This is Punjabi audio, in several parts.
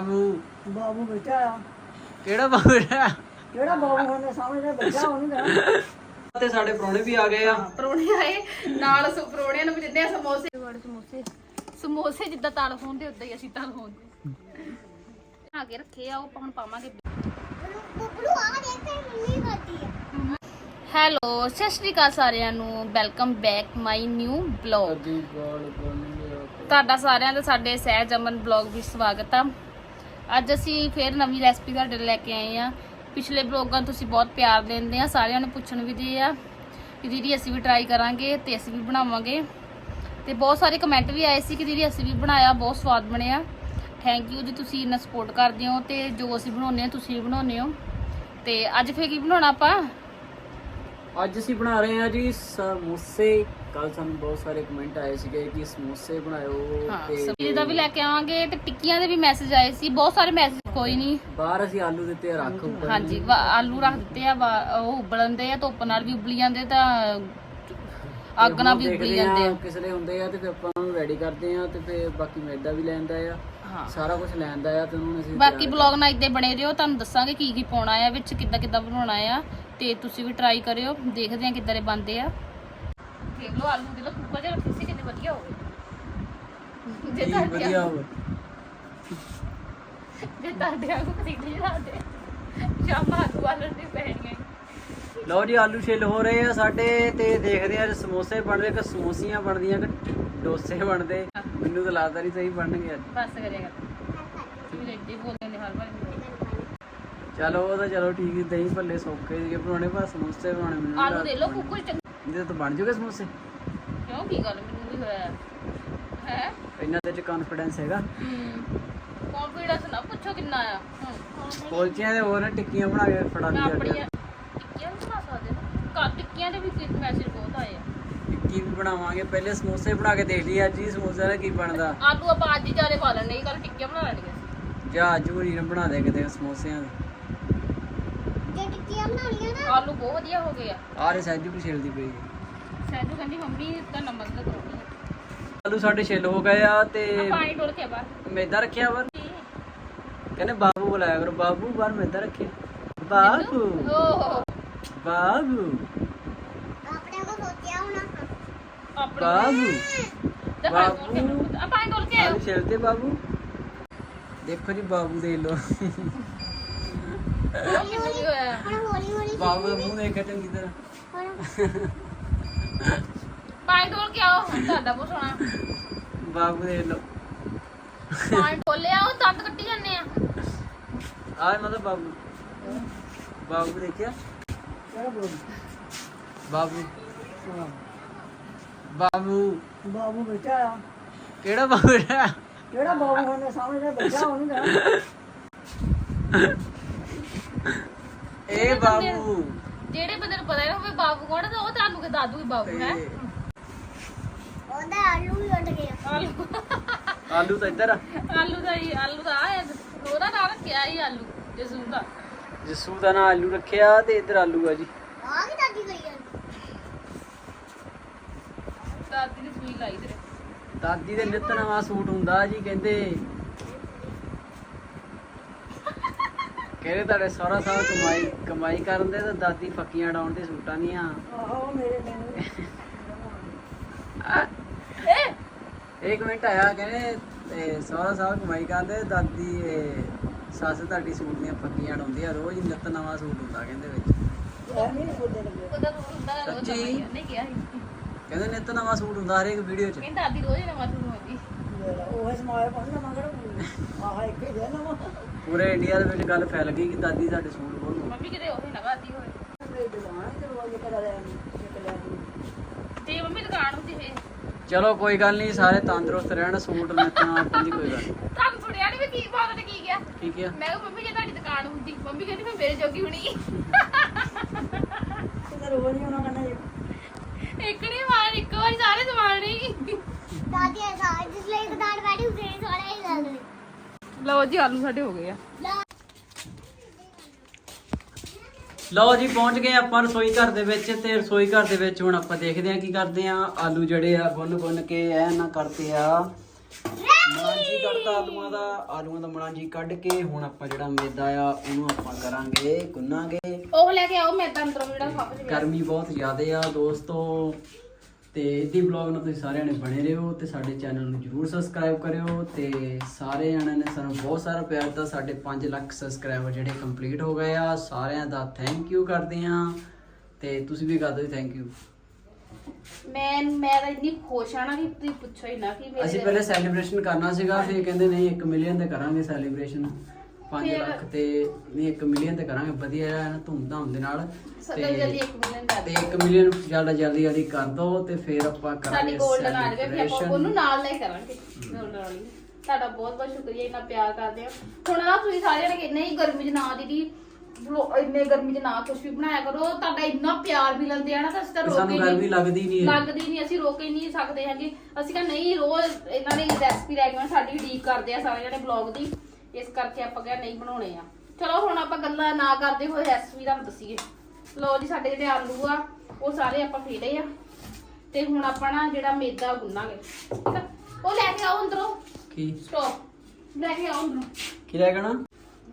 ਬਾਬੂ। ਬਾਬੂ ਆ। ਕਿਹੜਾ ਬਾਬੂ ਹੈ ਕਿਹੜਾ ਬਾਬੂ ਉਹਨੇ ਸਾਹਮਣੇ ਬੈਠਾ ਉਹਨੂੰ ਕਹਿਣਾ ਤੇ ਸਾਡੇ ਪ੍ਰਾਹੁਣੇ ਵੀ ਆ ਗਏ ਆ। ਪਰੋਣੇ ਆਏ ਨਾਲ ਸ- ਪਰੌਣਿਆਂ ਨੂੰ ਵੀ ਦਿੰਦੇ ਆ ਸਮੋਸੇ। ਬੜੇ ਸਮੋਸੇ। ਸਮੋਸੇ ਜਿੱਦਾਂ ਤਲ ਹੁੰਦੇ ਉਦਾਂ ਹੀ ਅਸੀਂ ਤਲ ਹੁੰਦੇ ਆ ਕੇ ਰੱਖੇ ਆ ਉਹ ਆਪਾਂ ਹੁਣ ਪਾਵਾਂਗੇ। ਹੈਲੋ ਸਤਿ ਸ਼੍ਰੀ ਅਕਾਲ ਸਾਰਿਆਂ ਨੂੰ। Welcome back my new blog. ਤੁਹਾਡਾ ਸਾਰਿਆਂ ਦਾ ਸਾਡੇ ਸਹਿਜ ਅਮਨ ਬਲੌਗ ਵਿੱਚ ਸਵਾਗਤ ਆ। ਅੱਜ ਅਸੀਂ ਫੇਰ ਨਵੀਂ ਰੈਸਪੀ ਤੁਹਾਡੇ ਲਈ ਲੈ ਕੇ ਆਏ ਆ ਪਿਛਲੇ ਬਲੌਗਾਂ ਨੂੰ ਤੁਸੀਂ ਬਹੁਤ ਪਿਆਰ ਦਿੰਦੇ ਆ ਸਾਰਿਆਂ ਨੂੰ ਪੁੱਛਣ ਵੀ ਦੇ ਆ। ਕਿ ਦੀਦੀ ਅਸੀਂ ਵੀ ਟਰਾਈ ਕਰਾਂਗੇ ਤੇ ਅਸੀਂ ਵੀ ਬਣਾਵਾਂਗੇ। ਤੇ ਬਹੁਤ ਸਾਰੇ ਕਮੈਂਟ ਵੀ ਆਏ ਸੀ ਕਿ ਦੀਦੀ ਅਸੀਂ ਵੀ ਬਣਾਇਆ, ਬਹੁਤ ਸਵਾਦ ਬਣਿਆ। ਥੈਂਕ ਯੂ ਜੀ, ਤੁਸੀਂ ਇੰਨਾ ਸਪੋਰਟ ਕਰਦੇ ਹੋ ਤੇ ਜੋ ਅਸੀਂ ਬਣਾਉਂਦੇ ਆ ਤੁਸੀਂ ਵੀ ਬਣਾਉਂਦੇ ਹੋ। ਤੇ ਅੱਜ ਫੇਰ ਕੀ ਬਣਾਉਣਾ ਆਪਾਂ? ਅੱਜ ਅਸੀਂ ਬਣਾ ਰਹੇ ਹਾਂ ਜੀ ਸਮੋਸੇ। ਕੱਲ ਸਾਨੂੰ ਬਹੁਤ ਸਾਰੇ ਕਮੈਂਟ ਆਏ ਸੀਗੇ ਕਿ ਸਮੋਸੇ ਬਣਾਇਓ ਤੇ ਸਬਜ਼ੀ ਦਾ ਵੀ ਲੈ ਕੇ ਆਵਾਂਗੇ ਤੇ ਟਿੱਕੀਆਂ ਦੇ ਵੀ ਮੈਸੇਜ ਆਏ ਸੀ। ਬਹੁਤ ਸਾਰੇ ਮੈਸੇਜ ਕੋਈ ਨਹੀਂ। ਬਾਹਰ ਅਸੀਂ ਆਲੂ ਦਿੱਤੇ ਆ ਰੱਖ ਉੱਪਰ। ਹਾਂਜੀ ਵਾ- ਆਲੂ ਰੱਖ ਦਿੱਤੇ ਆ ਵਾ- ਉਹ ਉਬਲਣ ਦੇ ਆ ਧੁੱਪ ਨਾਲ ਵੀ ਉਬਲੀ ਜਾਂਦੇ ਤਾਂ ਅੱਗ ਨਾਲ ਵੀ ਉਬਲੀ ਜਾਂਦੇ ਆ। ਕਿਸੇ ਦੇ ਹੁੰਦੇ ਆ ਤੇ ਫਿਰ ਆਪਾਂ ਉਹਨੂੰ ਰੈਡੀ ਕਰਦੇ ਆ ਤੇ ਫਿਰ ਬਾਕੀ ਮੈਦਾ ਵੀ ਲੈਂਦਾ ਆ। ਹਾਂ। ਸਾਰਾ ਕੁਝ ਲੈਂਦਾ ਆ ਤੇ ਉਹਨੂੰ ਅਸੀਂ ਬਾਕੀ ਬਲੌਗ ਨਾਲ ਇੱਦਾਂ ਬਣੇ ਰਹੋ ਤੁਹਾਨੂੰ ਦੱਸਾਂਗੇ ਕੀ ਕੀ ਪਾਉਣਾ ਆ ਵਿੱਚ ਕਿੱਦਾਂ ਕਿੱਦਾਂ ਬਣਾਉਣਾ ਆ। ਤੇ ਤੁਸੀਂ ਵੀ ਟਰਾਈ ਕਰਿਓ ਦੇਖਦੇ ਆ ਕਿੱਦਾਂ ਦੇ ਬਣਦੇ ਆ। ਦੇਖ ਲਓ ਆਲੂ ਦੇ ਲੋ ਕੁੱਕਰ 'ਚ ਰੱਖੇ ਸੀ ਕਿੰਨੇ ਵਧੀਆ ਹੋ ਗਏ। ਜੇ ਵਧੀਆ ਤੁਹਾਡੇ ਆਲੂ ਪਤੀਲੇ ਜਾਂਦੇ ਸ਼ਾਮਾਂ ਆਲੂ ਵਾਲਣ ਦੀ ਪੈਣੀਆਂ ਲਓ ਜੀ ਆਲੂ ਛਿੱਲ ਹੋ ਰਹੇ ਆ ਸਾਡੇ ਤੇ ਦੇਖਦੇ ਆ ਸਮੋਸੇ ਬਣ ਰਹੇ ਕਿ ਸਮੋਸੀਆਂ ਬਣਦੀਆਂ ਕਿ ਡੋਸੇ ਬਣਦੇ। ਮੈਨੂੰ ਤਾਂ ਲੱਗਦਾ ਨਹੀਂ ਸਹੀ ਬਣਨਗੇ ਅੱਜ। ਬਸ ਕਰੇਗਾ ਤੁਸੀਂ ਹੀ ਬੋਲਦੇ ਨੇ ਹਰ ਵਾਰ। ਚਲੋ ਉਹ ਤਾਂ ਚਲੋ ਠੀਕ ਹੀ ਦਹੀਂ ਭੱਲੇ ਸੌਖੇ ਜਿਹੇ ਬਣਾਉਣੇ ਪਰ ਸਮੋਸੇ ਬਣਾਉਣੇ ਮੈਨੂੰ ਆਲੂ ਦੇ ਲੋ ਕੁੱਕਰ 'ਚ। ਇਹਦੇ ਤਾਂ ਬਣ ਜੂਗੇ ਸਮੋਸੇ? ਕਿਉਂ ਕੀ ਗੱਲ ਮੈਨੂੰ ਵੀ ਹੋਇਆ। ਹੈ? ਇਹਨਾਂ ਦੇ ਚ ਕੌਨਫੀਡੈਂਸ ਹੈਗਾ। ਕੰਫੀਡੈਂਸ ਨਾ ਪੁੱਛੋ ਕਿੰਨਾ ਆ। ਹੂੰ। ਕੋਲਚੀਆਂ ਦੇ ਹੋਰ ਟਿੱਕੀਆਂ ਬਣਾ ਕੇ ਫੜਾ ਲਈ ਆਪਣੀਆਂ ਟਿੱਕੀਆਂ ਵੀ ਬਣਾ ਸਕਦੇ ਨਾ। ਕਾ ਟਿੱਕੀਆਂ ਦੇ ਵੀ ਮੈਸੇਜ ਬਹੁਤ ਆਏ ਆ। ਟਿੱਕੀ ਵੀ ਬਣਾਵਾਂਗੇ ਪਹਿਲੇ ਸਮੋਸੇ ਬਣਾ ਕੇ ਦੇਖ ਲਈ ਅੱਜ ਹੀ ਸਮੋਸਿਆਂ ਦਾ ਕੀ ਬਣਦਾ। ਆਲੂ ਆਪਾਂ ਅੱਜ ਹੀ ਜਾਰੇ ਪਾ ਲੈਣੇ ਕੱਲ ਟਿੱਕੀਆਂ ਬਣਾ ਲੈਣੀਆਂ। ਜਾਂ ਅੱਜ ਨੇ ਬਣਾ ਦੇ ਕਿਤੇ ਸਮੋਸਿਆਂ ਦੇ। ਆਲੂ ਬਹੁਤ ਵਧੀਆ ਹੋ ਗਏ ਆ। ਆਰੇ ਸੈਜੂ ਵੀ ਛਿਲਦੀ ਪਈ ਹੈ। ਸੈਜੂ ਕਹਿੰਦੀ ਮੰਮੀ ਤਾਂ ਨਮਕ ਦਾ ਕਰੋਣੀ ਆਲੂ ਸਾਡੇ ਛਿੱਲ ਹੋ ਗਏ ਆ ਤੇ ਪਾਣੀ ਡੋਲ ਕੇ ਬਾਹਰ। ਮੈਦਾ ਰੱਖਿਆ ਵਰ ਕਹਿੰਦੇ ਬਾਬੂ ਬੁਲਾਇਆ ਕਰੋ ਬਾਬੂ ਬਾਹਰ ਮੈਦਾ ਰੱਖਿਆ। ਬਾਬੂ ਓਹ। ਬਾਬੂ। ਆਪਣੇ ਬਾਬੂ। ਤੇ ਪਾਣੀ ਡੋਲ ਕੇ ਬਾਬੂ। ਆ ਪਾਣੀ ਡੋਲ ਕੇ ਆਇਓ। ਆਲੂ ਛਿਲਦੇ ਬਾਬੂ। ਦੇਖੋ ਜੀ ਬਾਬੂ ਦੇ ਲੋ ਕੀ ਹੋਇਆ ਬਾਬੂ ਦਾ ਮੂੰਹ ਦੇਖਿਆ ਚੰਗੀ ਤਰ੍ਹਾਂ। ਪਾਣੀ ਡੋਲ ਕੇ ਆਓ ਹੁਣ ਤੁਹਾਡਾ ਸੋਹਣਾ। ਬਾਬੂ ਦੇ ਲੋ ਪਾਣੀ ਡੋਲਿਆ ਉਹ ਦੰਦ ਕੱਟੀ ਜਾਂਦੇ ਆ। ਆ ਮਤਲਬ ਬਾਬੂ। ਬਾਬੂ ਦੇਖਿਆ? ਕਿਹੜਾ ਬਾਬੂ। ਬਾਬੂ। ਹਾਂ, ਬਾਬੂ ਬਾਬੂ ਬੈਠਾ ਆ। ਕਿਹੜਾ ਬਾਬੂ ਹੈ ਕਿਹੜਾ ਬਾਬੂ ਉਹਨੇ ਸਾਹਮਣੇ ਬੈਠਾ ਉਹਨੂੰ ਕਹਿਣਾ ਇਹ ਬਾਬੂ। ਜਿਹੜੇ ਬੰਦੇ ਨੂੰ ਪਤਾ ਨਾ ਹੋਵੇ ਬਾਬੂ ਕੌਣ ਆ ਤਾਂ ਉਹ ਤੁਹਾਨੂੰ ਕਿ ਦਾਦੂ ਹੀ ਬਾਬੂ ਹੈ। ਤੇ ਆਲੂ ਆਲੂ। ਤਾਂ ਇੱਧਰ ਆ। ਆਲੂ ਦਾ ਹੀ ਆਲੂ ਦਾ ਆ ਉਹਦਾ ਨਾਮ ਰੱਖਿਆ ਹੀ ਆਲੂ ਜਸੂ ਦਾ। ਜਸੂ ਦਾ ਨਾਂ ਆਲੂ ਰੱਖਿਆ ਤੇ ਇੱਧਰ ਆਲੂ ਆ ਜੀ। ਦਾਦੀ ਦੀ ਸੂਈ ਲਾਈ ਤੇਰੇ। ਦਾਦੀ ਦੇ ਨਿੱਤ ਨਵਾਂ ਸੂਟ ਹੁੰਦਾ ਜੀ ਕਹਿੰਦੇ। ਕਹਿੰਦੇ ਤੁਹਾਡੇ ਸਾਰਾ ਸਾਲ ਕਮਾਈ ਕਮਾਈ ਕਰਨ ਦੇ ਤਾਂ ਦਾਦੀ ਫੱਕੀਆਂ ਡਾਉਣ ਦੇ ਸੂਟਾਂ ਦੀਆਂ ਆਹੋ ਮੇਰੇ ਮੈਨੂੰ ਏ! ਇੱਕ ਮਿੰਟ ਆਇਆ ਕਹਿੰਦੇ ਤੇ ਸਾਰਾ ਸਾਲ ਕਮਾਈ ਕਰਦੇ ਦਾਦੀ ਇਹ, ਸੱਸ ਤੁਹਾਡੀ ਸੂਟ ਦੀਆਂ ਫੱਕੀਆਂ ਡਾਉਂਦੀ ਆ ਰੋਜ਼ ਨਿੱਤ ਨਵਾਂ ਸੂਟ ਹੁੰਦਾ ਕਹਿੰਦੇ ਵਿੱਚ? ਨਵਾਂ ਕਹਿੰਦੇ ਨਿੱਤ ਨਵਾਂ ਸੂਟ ਹੁੰਦਾ ਹਰੇਕ ਵੀਡੀਓ 'ਚ। ਕਹਿੰਦੀ ਦਾਦੀ ਰੋਜ਼ ਨਵਾਂ ਸੂਟ ਹੁੰਦੀ ਉਹ ਪਾਉਣ ਨਾ ਮਗਰ ਆਹ ਇੱਕ ਹੀ ਦੇ ਨਾ ਪੂਰੇ ਇੰਡੀਆ ਦੇ ਵਿੱਚ ਗੱਲ ਫੈਲ ਗਈ ਕਿ ਦਾਦੀ ਸਾਡੇ ਸੂਟ ਬਹੁਤ ਮੰਮੀ ਕਿਤੇ ਉਹੀ ਨਾ ਮੇਰੇ ਦੁਕਾਨ ਤੇ ਤੇ ਮੰਮੀ ਦੁਕਾਨ ਹੁੰਦੀ ਫੇ ਚਲੋ ਕੋਈ ਗੱਲ ਨਹੀਂ ਸਾਰੇ ਤੰਦਰੁਸਤ ਰਹਿਣ ਸੂਟ ਨਿੱਤਾਂ ਆਪਾਂ ਦੀ ਕੋਈ ਗੱਲ ਨੀ। ਤੁਹਾਨੂੰ ਸੁਣਿਆ ਨਹੀਂ ਵੀ ਕੀ ਬਾਤ ਨੇ ਕੀ ਗਿਆ? ਠੀਕ ਹੈ ਮੈਂ ਕਿਹਾ ਮੰਮੀ ਜੇ ਤੁਹਾਡੀ ਦੁਕਾਨ ਹੁੰਦੀ ਮੰਮੀ ਕਹਿੰਦੀ ਮੈਂ ਮੇਰੇ ਜੋਗੀ ਹੁਣੀ। ਤੇ ਰੋਜ਼ ਹੀ। ਉਹਨਾਂ ਕਹਿੰਦਾ ਇੱਕ ਨਹੀਂ ਮਾਰ ਇੱਕ ਵਾਰੀ ਸਾਰੇ ਸਮਾਨ ਨਹੀਂ ਲਓ ਜੀ ਆਲੂ ਸਾਡੇ ਹੋ ਗਏ ਆ। ਲਓ ਜੀ ਪਹੁੰਚ ਗਏ ਆਪਾਂ ਰਸੋਈ ਘਰ ਦੇ ਵਿੱਚ ਤੇ ਰਸੋਈ ਘਰ ਦੇ ਵਿੱਚ ਹੁਣ ਆਪਾਂ ਦੇਖਦੇ ਹਾਂ ਕੀ ਕਰਦੇ ਆ ਆਲੂ ਜਿਹੜੇ ਆ ਗੁੰਨ ਗੁੰਨ ਕੇ ਐ ਨਾ ਕਰਦੇ ਆ। ਮਲਾਂਜੀ ਕੱਢਤਾ ਆਲੂਆਂ ਦਾ ਆਲੂਆਂ ਦਾ ਮਲਾਂਜੀ ਕੱਢ ਕੇ ਹੁਣ ਆਪਾਂ ਜਿਹੜਾ ਮੈਦਾ ਆ ਉਹਨੂੰ ਆਪਾਂ ਕਰਾਂਗੇ ਗੁੰਨਾਂਗੇ। ਉਹ ਲੈ ਕੇ ਆਓ ਮੈਂ ਤਾਂ ਅੰਦਰੋਂ ਜਿਹੜਾ ਸਭ ਜਿਹਾ ਗਰਮੀ ਬਹੁਤ ਜ਼ਿਆਦਾ ਆ ਦੋਸਤੋ। ਤੇ ਇਦੀ ਬਲੌਗ ਨੂੰ ਤੁਸੀਂ ਸਾਰਿਆਂ ਨੇ ਬਣੇ ਰਹੋ ਤੇ ਸਾਡੇ ਚੈਨਲ ਨੂੰ ਜਰੂਰ ਸਬਸਕ੍ਰਾਈਬ ਕਰਿਓ ਤੇ ਸਾਰੇ ਜਣਿਆਂ ਨੇ ਸਾਨੂੰ ਬਹੁਤ ਸਾਰਾ ਪਿਆਰ ਦਿੱਤਾ ਸਾਡੇ 5 ਲੱਖ ਸਬਸਕ੍ਰਾਈਬਰ ਜਿਹੜੇ ਕੰਪਲੀਟ ਹੋ ਗਏ ਆ ਸਾਰਿਆਂ ਦਾ ਥੈਂਕ ਯੂ ਕਰਦੇ ਆ ਤੇ ਤੁਸੀਂ ਵੀ ਕਰ ਦਿਓ ਥੈਂਕ ਯੂ ਮੈਂ ਮੈਂ ਤਾਂ ਇੰਨੀ ਖੁਸ਼ ਆ ਨਾ ਕਿ ਤੁਸੀਂ ਪੁੱਛੋ ਹੀ ਨਾ ਕਿ ਮੇਰੇ ਅਸੀਂ ਪਹਿਲੇ ਸੈਲੀਬ੍ਰੇਸ਼ਨ ਕਰਨਾ ਸੀਗਾ ਫਿਰ ਕਹਿੰਦੇ ਨਹੀਂ 1 ਮਿਲੀਅਨ ਤੇ ਕਰਾਂਗੇ ਸੈਲੀਬ੍ਰੇਸ਼ਨ 5 ਫਿਰ- ਲੱਖ ਤੇ ਨਹੀਂ 1 ਮਿਲੀਅਨ ਤੇ ਕਰਾਂਗੇ। ਵਧੀਆ ਐਨ ਧੂਮਧਾਮ ਦੇ ਨਾਲ। ਸਦਾ ਜਲਦੀ ਇੱਕ ਮਿਲੀਅਨ ਕਰ ਤੇ 1 ਮਿਲੀਅਨ ਜ਼ਿਆਦਾ ਜਲਦੀ ਜਲਦੀ ਕਰ ਦੋ ਤੇ ਫਿਰ ਆਪਾਂ ਸਾਡੀ ਕਰਾਂਗੇ ਆ ਜਾਵੇ ਫਿਰ ਆਪਾਂ celebration। ਉਹਨੂੰ ਨਾਲ ਲੈ ਕਰਾਂਗੇ। ਗੋਲਡਨ ਵਾਲੀ ਤੁਹਾਡਾ ਬਹੁਤ ਬਹੁਤ ਸ਼ੁਕਰੀਆ ਇੰਨਾ ਪਿਆਰ ਕਰਦੇ ਹੋ ਹੁਣ ਨਾ ਤੁਸੀਂ ਸਾਰਿਆਂ ਨੇ ਕਹਿੰਦੇ ਨਹੀਂ ਗਰਮੀ 'ਚ ਨਾ ਦੀਦੀ ਲੋ- ਇੰਨੇ ਗਰਮੀ 'ਚ ਨਾ ਕੁਝ ਵੀ ਬਣਾਇਆ ਕਰੋ। ਤੁਹਾਡਾ ਇੰਨਾ ਪਿਆਰ ਵੀ ਲੈਂਦੇ ਆ ਨਾ ਤਾਂ ਅਸੀਂ ਤਾਂ ਰੋਕ ਸਾਨੂੰ ਹੀ ਗਰਮੀ ਨਹੀਂ। ਲੱਗਦੀ ਨਹੀਂ ਹੈ। ਲੱਗਦੀ ਨਹੀਂ ਅਸੀਂ ਰੋਕ ਹੀ ਨਹੀਂ ਸਕਦੇ ਹੈਗੇ। ਅਸੀਂ ਕਹਾਂ ਨਹੀਂ ਰੋਜ਼ ਇਹਨਾਂ ਨੇ ਰੈਸਪੀ ਲੈ ਕੇ ਆਉਣਾ, ਸਾਡੀ ਉਡੀਕ ਕਰਦੇ ਆ ਸਾਰੇ ਜਣੇ ਬਲੌਗ ਦੀ। ਇਸ ਕਰਕੇ ਆਪਾਂ ਕਿਹਾ ਨਹੀਂ ਬਣਾਉਣੇ ਆ। ਚਲੋ ਹੁਣ ਆਪਾਂ ਗੱਲਾਂ ਨਾ ਕਰਦੇ ਹੋਏ ਰੈਸਪੀ ਦਾ ਦੱਸੀਏ। ਲਓ ਜੀ ਸਾਡੇ ਜਿਹੜੇ ਆਲੂ ਆ ਉਹ ਸਾਰੇ ਆਪਾਂ ਫੀੜੇ ਆ। ਤੇ ਹੁਣ ਆਪਾਂ ਨਾ ਜਿਹੜਾ ਮੇਦਾ ਗੁੰਨਾਂਗੇ ਠੀਕ ਆ? ਉਹ ਲੈ ਕੇ ਆਓ ਅੰਦਰੋਂ। ਕੀ? ਸਟਾਪ ਲੈ ਕੇ ਆਓ ਅੰਦਰੋਂ। ਕੀ ਲੱਗਣਾ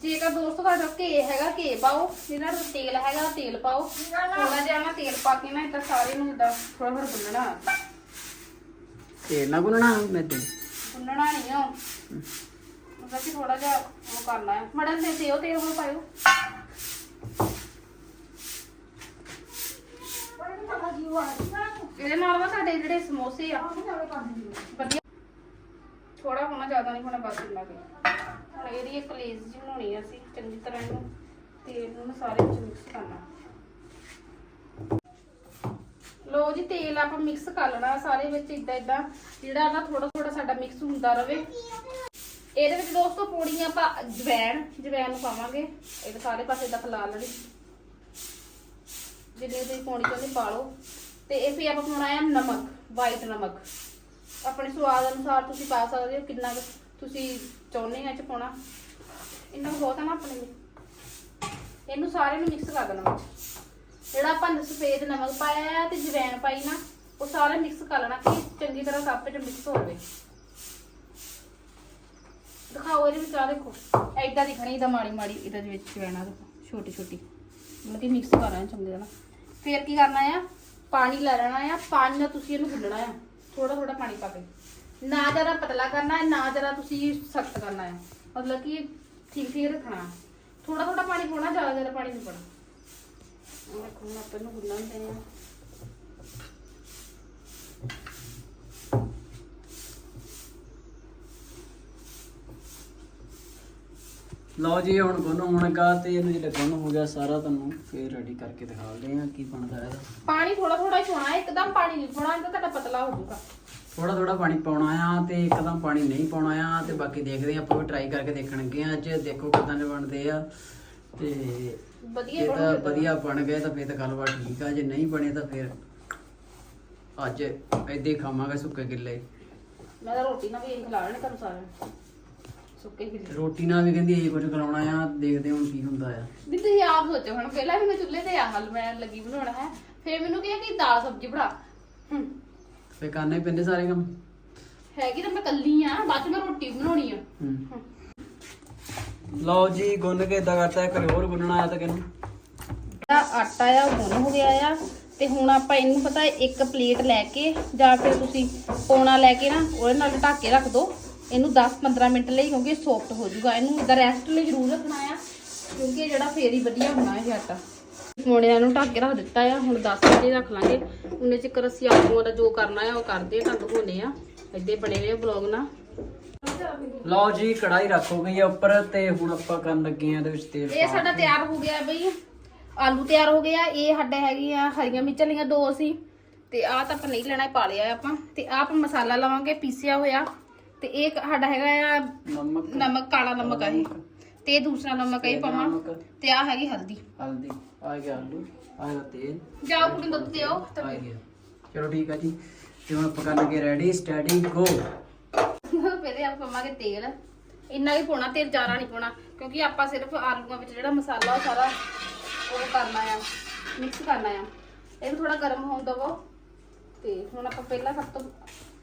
ਜੇਕਰ ਦੋਸਤੋ ਤੁਹਾਡਾ ਘੇ ਹੈਗਾ ਘੇ ਪਾਓ। ਜਿਹਨਾਂ ਦਾ ਤੇਲ ਹੈਗਾ ਤੇਲ ਪਾਓ। ਥੋੜਾ ਜਿਹਾ ਨਾ ਤੇਲ ਪਾ ਕੇ ਨਾ ਇਦਾਂ ਸਾਰੇ ਨੂੰ ਇਦਾਂ ਥੋੜਾ ਥੋੜਾ ਗੁੰਨਣਾ। ਤੇਲ ਨਾ ਗੁੰਨਣਾ ਮੈਦੇ ਗੁੰਨਣਾ ਨਹੀਂ ਆ। ਮਤਲਬ ਕਿ ਥੋੜਾ ਜਿਹਾ ਉਹ ਕਰਨਾ ਹੈ। ਮੜਨ ਦੇ ਦਿਓ ਤੇਲ ਹੁਣ ਪਾਇਓ। ਇਹਦੇ ਨਾਲ ਵਾ ਸਾਡੇ ਜਿਹੜੇ ਸਮੋਸੇ ਆ, ਵਧੀਆ। ਥੋੜਾ ਹੋਣਾ ਜ਼ਿਆਦਾ ਨਹੀਂ ਹੋਣਾ, ਬਸ ਇੰਨਾ ਕੁ। ਹੁਣ ਇਹਦੀ ਇੱਕ ਲੇਜ਼ ਜੀ ਬਣਾਉਣੀ ਆ ਅਸੀਂ, ਚੰਗੀ ਤਰ੍ਹਾਂ ਇਹਨੂੰ ਤੇਲ ਨੂੰ ਸਾਰੇ ਵਿੱਚ ਮਿਕਸ ਕਰਨਾ। ਲੋ ਜੀ, ਤੇਲ ਆਪਾਂ ਮਿਕਸ ਕਰ ਲੈਣਾ, ਸਾਰੇ ਵਿੱਚ ਇਦਾਂ ਇਦਾਂ ਜਿਹੜਾ ਨਾ ਥੋੜਾ ਥੋੜਾ ਸਾਡਾ ਮਿਕਸ ਹੁੰਦਾ ਰਵੇ। ਇਹਦੇ ਵਿੱਚ ਦੋਸਤੋ ਪੌੜੀਆਂ ਆਪਾਂ ਜਵੈਣ ਜਵੈਣ ਨੂੰ ਪਾਵਾਂਗੇ। ਇਹ ਸਾਰੇ ਪਾਸੇ ਇਦਾਂ ਲਾ ਲੈਣੀ। ਜਿੰਨੀ ਤੁਸੀਂ ਪਾਉਣੀ ਚਾਹੁੰਦੇ ਪਾ ਲਓ। ਤੇ ਇਹ ਫਿਰ ਆਪਾਂ ਪਾਉਣਾ ਹੈ ਨਮਕ ਵਾਈਟ ਨਮਕ। ਆਪਣੇ ਸਵਾਦ ਅਨੁਸਾਰ ਤੁਸੀਂ ਪਾ ਸਕਦੇ ਹੋ, ਕਿੰਨਾ ਕੁ ਤੁਸੀਂ ਚਾਹੁੰਦੇ ਆ ਚ ਪਾਉਣਾ। ਇੰਨਾ ਕੁ ਬਹੁਤ ਹੈ ਨਾ ਆਪਣੇ ਲਈ। ਇਹਨੂੰ ਸਾਰੇ ਨੂੰ ਮਿਕਸ ਕਰ ਦੇਣਾ। ਜਿਹੜਾ ਆਪਾਂ ਸਫੇਦ ਨਮਕ ਪਾਇਆ ਹੈ ਤੇ ਜਵੈਣ ਪਾਈ ਨਾ, ਉਹ ਸਾਰਾ ਮਿਕਸ ਕਰ ਲੈਣਾ ਕਿ ਚੰਗੀ ਤਰ੍ਹਾਂ ਸਭ ਵਿੱਚ ਮਿਕਸ ਹੋ ਹੋਵੇ। ਦਿਖਾਓ, ਇਹਦੇ ਵਿੱਚ ਆ ਦੇਖੋ। ਐਦਾਂ ਦਿਖਣੀ ਇਹਦਾ ਮਾੜੀ ਮਾੜੀ ਇਹਦੇ ਵਿੱਚ ਜਵੈਣਾ ਦੇਖੋ ਛੋਟੀ ਛੋਟੀ। ਮਤਲਬ ਮਿਕਸ ਕਰਨਾ ਚੰਗੀ ਤਰ੍ਹਾਂ ਫਿਰ ਕੀ ਕਰਨਾ ਆ? ਪਾਣੀ ਲੈ ਲੈਣਾ ਆ। ਪਾਣੀ ਨਾਲ ਤੁਸੀਂ ਇਹਨੂੰ ਗੁੰਨਣਾ ਆ। ਥੋੜਾ ਥੋੜਾ ਪਾਣੀ ਪਾ ਕੇ। ਨਾ ਜ਼ਿਆਦਾ ਪਤਲਾ ਕਰਨਾ ਹੈ ਨਾ ਜ਼ਿਆਦਾ ਤੁਸੀਂ ਸਖਤ ਕਰਨਾ ਹੈ ਮਤਲਬ ਕਿ ਠੀਕ ਠੀਕ ਰੱਖਣਾ। ਥੋੜਾ ਥੋੜਾ ਪਾਣੀ ਪਾਉਣਾ, ਜ਼ਿਆਦਾ ਜ਼ਿਆਦਾ ਪਾਣੀ ਨਹੀਂ ਪਾਉਣਾ। ਦੇਖੋ, ਹੁਣ ਆਪਾਂ ਇਹਨੂੰ ਗੁੰਨਣ ਦੇ ਆ। ਲਓ ਜੀ ਹੁਣ ਗੁੰਨ ਹੋਣਗਾ ਤੇ ਇਹਨੂੰ ਜਿਹੜਾ ਗੁੰਨ ਹੋ ਗਿਆ ਸਾਰਾ ਤੁਹਾਨੂੰ ਫੇਰ ਰੈਡੀ ਕਰਕੇ ਦਿਖਾਉਂਦੇ ਆ ਕੀ ਬਣਦਾ ਇਹਦਾ। ਪਾਣੀ ਥੋੜਾ ਥੋੜਾ ਹੀ ਪਾਉਣਾ ਹੈ, ਇੱਕਦਮ ਪਾਣੀ ਨਹੀਂ ਪਾਉਣਾ ਇਹਦਾ ਤੁਹਾਡਾ ਪਤਲਾ ਹੋ ਜਾਊਗਾ। ਥੋੜਾ ਥੋੜਾ ਪਾਣੀ ਪਾਉਣਾ ਆ ਤੇ ਇੱਕਦਮ ਪਾਣੀ ਨਹੀਂ ਪਾਉਣਾ ਆ ਤੇ ਬਾਕੀ ਦੇਖਦੇ ਆ ਆਪਾਂ ਵੀ ਟਰਾਈ ਕਰਕੇ ਦੇਖਣਗੇ ਅੱਜ ਦੇਖੋ ਕਿਦਾਂ ਦੇ ਬਣਦੇ ਆ ਤੇ ਵਧੀਆ ਜੇ ਤਾਂ ਬਣੂਗਾ ਵਧੀਆ ਬਣ ਗਏ ਤਾਂ ਫੇਰ ਤਾਂ ਗੱਲਬਾਤ ਠੀਕ ਆ ਜੇ ਨਹੀਂ ਬਣੇ ਤਾਂ ਫੇਰ ਅੱਜ ਏਦਾਂ ਹੀ ਖਾਵਾਂਗੇ ਸੁੱਕੇ ਗਿੱਲੇ ਮੈਂ ਤਾਂ ਰੋਟੀ ਨਾਲ ਵੀ ਇਹੀ ਖਿਲਾ ਲੈਣੇ ਤੁਹਾਨੂੰ ਸਾਰਿਆਂ ਨੂੰ। ਸੁੱਕੇ ਰੋਟੀ ਨਾਲ ਵੀ ਕਹਿੰਦੀ ਇਹ ਕੁਝ ਖਿਲਾਉਣਾ ਆ ਦੇਖਦੇ ਹੁਣ ਕੀ ਹੁੰਦਾ ਆ। ਵੀ ਤੁਸੀਂ ਆਪ ਸੋਚੋ ਹੁਣ ਪਹਿਲਾਂ ਵੀ ਮੈਂ ਚੁੱਲ੍ਹੇ ਤੇ ਆ ਹਲ ਮੈਂ ਲੱਗੀ ਬਣਾਉਣਾ ਹੈ। ਫਿਰ ਮੈਨੂੰ ਕਿਹਾ ਕਿ ਦਾਲ ਸਬਜ਼ੀ ਬਣਾ। ਹੂੰ। ਫੇਰ ਕਰਨੇ ਹੀ ਪੈਂਦੇ ਸਾਰੇ ਕੰਮ। ਹੈਗੀ ਤਾਂ ਮੈਂ ਕੱਲੀ ਆ ਬਾਅਦ ਚ ਮੈਂ ਰੋਟੀ ਬਣਾਉਣੀ ਆ। ਹੂੰ। ਲਓ ਜੀ ਗੁੰਨ ਕੇ ਇਦਾਂ ਕਰਤਾ ਇੱਕ ਹੋਰ ਗੁੰਨਣਾ ਆਇਆ ਤਾਂ ਕਿਨੂੰ ਜਿਹੜਾ ਆਟਾ ਆ ਉਹ ਗੁੰਨ ਹੋ ਗਿਆ ਆ। ਤੇ ਹੁਣ ਆਪਾਂ ਇਹਨੂੰ ਪਤਾ ਇੱਕ ਪਲੇਟ ਲੈ ਕੇ ਜਾਂ ਫਿਰ ਤੁਸੀਂ ਪੌਣਾ ਲੈ ਕੇ ਨਾ ਉਹਦੇ ਨਾਲ ਢੱਕ ਕੇ ਰੱਖ ਦਿਓ ਇਹਨੂੰ 10-15 ਮਿੰਟ ਲਈ ਕਿਉਂਕਿ ਸੌਫਟ ਹੋ ਜਾਊਗਾ। ਇਹਨੂੰ ਇਦਾਂ ਰੈਸਟ ਲਈ ਜ਼ਰੂਰ ਰੱਖਣਾ ਆ ਕਿਉਂਕਿ ਇਹ ਜਿਹੜਾ ਫੇਰ ਹੀ ਵਧੀਆ ਹੋਣਾ ਇਹ ਆਟਾ ਹੁਣ ਇਹਨੂੰ ਢੱਕ ਕੇ ਰੱਖ ਦਿੱਤਾ ਆ ਹੁਣ 10 ਮਿੰਟ ਹੀ ਰੱਖ ਲਾਂਗੇ। ਉਹਨੇ ਚ ਅਸੀਂ ਆਲੂਆਂ ਦਾ ਜੋ ਕਰਨਾ ਆ ਉਹ ਕਰਦੇ ਆ ਤੁਹਾਨੂੰ ਹੋਣੇ ਆ। ਹੀ ਬਣੇ ਰਹੇ ਬਲੌਗ ਨਾਲ ਲਓ ਜੀ ਕੜਾਈ ਰੱਖ ਹੋ ਗਈ ਆ ਉੱਪਰ ਤੇ ਹੁਣ ਆਪਾਂ ਕਰਨ ਲੱਗੇ ਆ ਇਹਦੇ ਵਿੱਚ ਤੇਲ ਇਹ ਸਾਡਾ। ਤਿਆਰ ਹੋ ਗਿਆ ਬਈ। ਆਲੂ ਤਿਆਰ ਹੋ ਗਏ ਆ ਇਹ ਸਾਡੇ ਹੈਗੀ ਆ ਹਰੀਆਂ ਮਿਰਚਾਂ ਲਈਆਂ ਦੋ ਸੀ ਤੇ ਆਹ ਤਾਂ ਆਪਾਂ ਨਹੀਂ ਲੈਣਾ ਪਾ ਲਿਆ ਆਪਾਂ। ਤੇ ਆਹ ਆਪਾਂ ਮਸਾਲਾ ਲਵਾਂਗੇ ਪੀਸਿਆ ਹੋਇਆ। ਤੇ ਇਹ ਸਾਡਾ ਹੈਗਾ ਆ ਨਮਕ। ਨਮਕ ਕਾਲਾ ਨਮਕ ਆ ਇਹ। ਤੇ ਇਹ ਦੂਸਰਾ ਨਮਕ ਇਹ ਪਾਵਾਂ ਨਮਕ, ਤੇ ਆਹ ਹੈਗੀ ਹਲਦੀ। ਹਲਦੀ। ਆ ਗਿਆ ਆਲੂ। ਆ ਗਿਆ ਤੇਲ। ਜਾਓ ਕੁੜੀ ਦੁੱਧ ਦਿਓ ਆ। ਗਿਆ ਚਲੋ ਠੀਕ ਆ ਜੀ। ਤੇ ਹੁਣ ਕਰਨ ਲੱਗੇ ਰੈਡੀ ਸਟੈਡੀ ਗੋ ਪਹਿਲੇ ਆਪਾਂ ਪਾਵਾਂਗੇ ਤੇਲ। ਇੰਨਾ ਹੀ ਪਾਉਣਾ ਤੇਲ ਜ਼ਿਆਦਾ ਨਹੀਂ ਪਾਉਣਾ। ਕਿਉਂਕਿ ਆਪਾਂ ਸਿਰਫ ਆਲੂਆਂ ਵਿੱਚ ਜਿਹੜਾ ਮਸਾਲਾ ਉਹ ਸਾਰਾ ਉਹ ਕਰਨਾ ਆ। ਮਿਕਸ ਕਰਨਾ ਆ। ਇਹਨੂੰ ਥੋੜਾ ਗਰਮ ਹੋਣ ਦਵੋ। ਤੇ ਹੁਣ ਆਪਾਂ ਪਹਿਲਾਂ ਸਭ ਤੋਂ